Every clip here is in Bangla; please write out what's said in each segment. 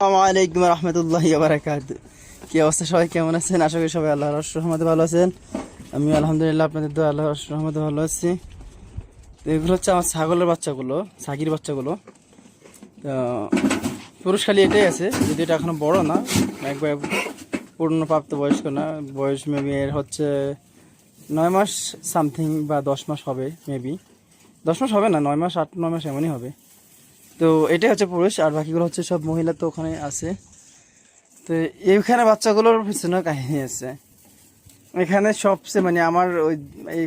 আলাইকুম রহমতুল্লাহ বারাকাত। কি অবস্থা? সবাই কেমন আছেন? আশা করি সবাই আল্লাহর রহমতে ভালো আছেন। আমি আলহামদুলিল্লাহ, আপনাদের তো আল্লাহর রহমতে ভালো আছি। তো এগুলো হচ্ছে আমার ছাগলের বাচ্চাগুলো, ছাগির বাচ্চাগুলো। তো পুরুষ খালি এটাই আছে, যদি এটা এখনও বড় না, একবার পূর্ণ প্রাপ্ত বয়স্ক না, বয়স মেবি এর হচ্ছে নয় মাস সামথিং বা দশ মাস হবে মেবি দশ মাস হবে না, নয় মাস, আট, নয় মাস এমনই হবে। তো এটাই হচ্ছে পুরুষ, আর বাকিগুলো হচ্ছে সব মহিলা তো ওখানে আছে। তো এইখানে বাচ্চাগুলোর পিছনে কাহিনী আছে। এখানে সবচেয়ে মানে আমার ওই,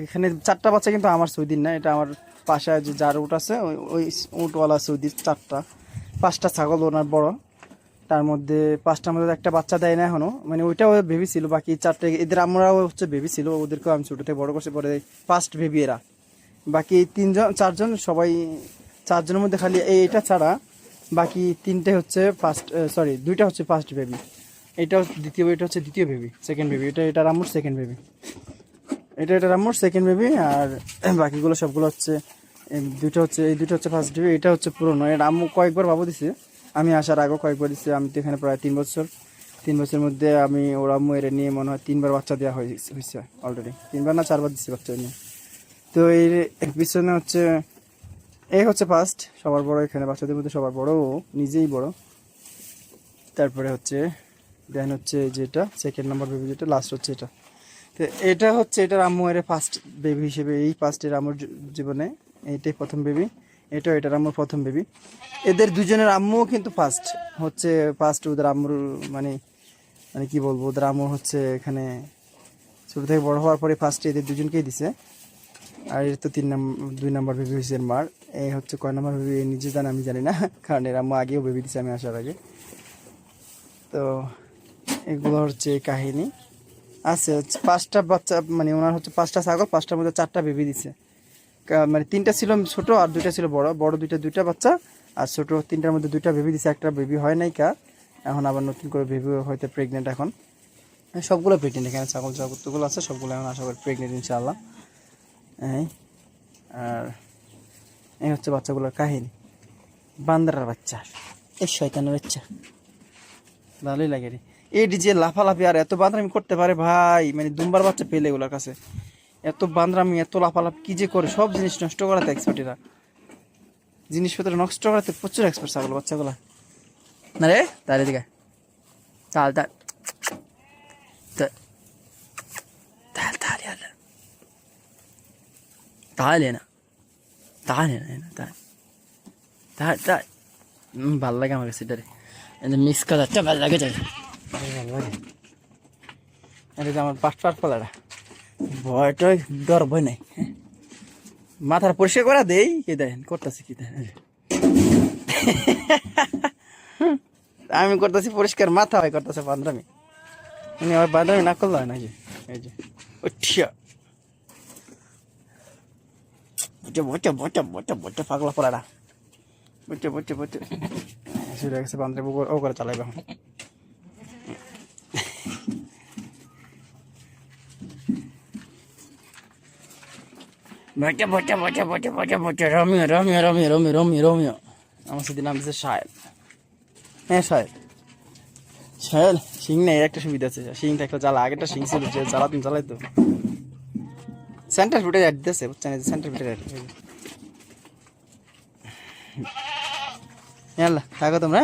এখানে চারটা বাচ্চা কিন্তু আমার সৌদির না, এটা আমার পাশে যে যার উট আছে, ওই উটওয়ালা সৌদির চারটা। পাঁচটা ছাগল ওনার বড়, তার মধ্যে পাঁচটার মধ্যে একটা বাচ্চা দেয় না এখনও মানে ওইটাও বেবি ছিল, বাকি চারটে, এদের আমরাও হচ্ছে বেবি ছিল, ওদেরকেও আমি ছোটো থেকে বড় করছি, পরে ফার্স্ট বেবি এরা। বাকি তিনজন, চারজন সবাই চারজনের মধ্যে খালি এইটা ছাড়া বাকি তিনটে হচ্ছে ফার্স্ট সরি দুইটা হচ্ছে ফার্স্ট বেবি এটা দ্বিতীয়, এটা হচ্ছে দ্বিতীয় বেবি সেকেন্ড বেবি এটা এটা রামুর সেকেন্ড বেবি এটা এটা রামুর সেকেন্ড বেবি আর বাকিগুলো সবগুলো হচ্ছে, এই দুটো হচ্ছে, এই দুটো হচ্ছে ফার্স্ট বেবি এটা হচ্ছে পুরনো। এটা আম্মু কয়েকবার বাবু দিছে, আমি আসার আগেও কয়েকবার দিচ্ছে আমি তো এখানে প্রায় তিন বছর, তিন বছরের মধ্যে আমি ওর আম্মু এর নিয়ে মনে হয় তিনবার বাচ্চা দেওয়া হয়েছে হয়েছে অলরেডি তিনবার না চারবার দিচ্ছে বাচ্চা নিয়ে। তো এর পিছনে হচ্ছে এই হচ্ছে ফার্স্ট সবার বড়, এখানে বাচ্চাদের মধ্যে সবার বড়, ও নিজেই বড়। তারপরে হচ্ছে দেন হচ্ছে যেটা সেকেন্ড নাম্বার বেবি যেটা লাস্ট হচ্ছে এটা। তো এটা হচ্ছে এটার আম্মু এর ফার্স্ট বেবি হিসেবে, এই ফার্স্টের আম্মুর জীবনে এইটাই প্রথম বেবি এটাও এটার আম্মুর প্রথম বেবি এদের দুজনের আম্মুও কিন্তু ফার্স্ট হচ্ছে ফার্স্ট ওদের আম্মুর মানে মানে কি বলব, ওদের আম্মু হচ্ছে এখানে ছোটো থেকে বড় হওয়ার পরে ফার্স্ট এদের দুজনকেই দিছে। আর এর তো তিন নম্বর দুই নম্বর বেবি হয়েছে মার। এই হচ্ছে কয় নম্বর বেবি নিজে জানে, আমি জানি না, কারণ এর আম্মু আগেও বেবি দিচ্ছে আমি আসার আগে। তো, এগুলো হচ্ছে কাহিনী। আছে হচ্ছে পাঁচটা বাচ্চা মানে ওনার হচ্ছে পাঁচটা ছাগল, পাঁচটার মধ্যে চারটা বেবি দিছে। মানে তিনটা ছিল ছোট আর দুইটা ছিল বড়। বড় দুইটা দুইটা বাচ্চা, আর ছোট তিনটার মধ্যে দুইটা বেবি দিছে, একটা বেবি হয় নাই কা। এখন আবার নতুন করে বেবি হয়তো প্রেগনেন্ট এখন। সবগুলো প্রেগনেন্ট এখানে ছাগল জগৎগুলো আছে, সবগুলো এখন আশা করি প্রেগনেন্ট ইনশাআল্লাহ। এই, আর এই হচ্ছে বাচ্চাগুলোর কাহিনী। বান্দারার বাচ্চা। এই শয়তানের বাচ্চা। ভালোই লাগে রে। এই যে লাফালাফি আর এত বান্দরামি করতে পারে ভাই মানে দুম্বার বাচ্চা পেলে এগুলোর কাছে। এত বান্দরামি, এত লাফালাফি, কি যে করে, সব জিনিস নষ্ট করাতে এক্সপার্ট এরা। জিনিসপত্র নষ্ট করাতে প্রচুর এক্সপার্ট ছাগল বাচ্চাগুলা। না রে তাহলে দিকে তাল তাহলে না তাহলে না না তাহলে তাহলে তাহলে ভালো লাগে আমার কাছে এটারে মিক্স কালারটা ভালো লাগে যাই ভালো লাগে এটা আমার পাট পাট পালাটা ভয়টা ডর ভয় নাই। মাথার পরিষ্কার করা দেই কি দেন করতেছি কি দেন আমি করতেছি পরিষ্কার মাথা হয় করতেছে বান্ধবী উনি আমার বান্ধবী না করল নাকি এই যে উঠিয়া বটে বটে বটে বটে বটে পাগলা পড়াটা বটে বটে বটে শুরু গেছে বান্ধবী ও করে চালাইবে এখন বটে বটে বটে বটে বটে বটে রমিও রমিও রমিও রমিও রমিও রমিও আমার সেদিন নাম দিচ্ছে সাহেল হ্যাঁ সাহেল সাহেল শিং নেই একটা সুবিধা আছে শিং থাকলে জ্বালা আগেটা শিং ছিল যে জ্বালাতেন জ্বালাই তো সেন্টার ফুটে অ্যাড দিতেছে বুঝছেন সেন্টার ফুটে অ্যাড ইয়াল্লা থাকো তোমরা?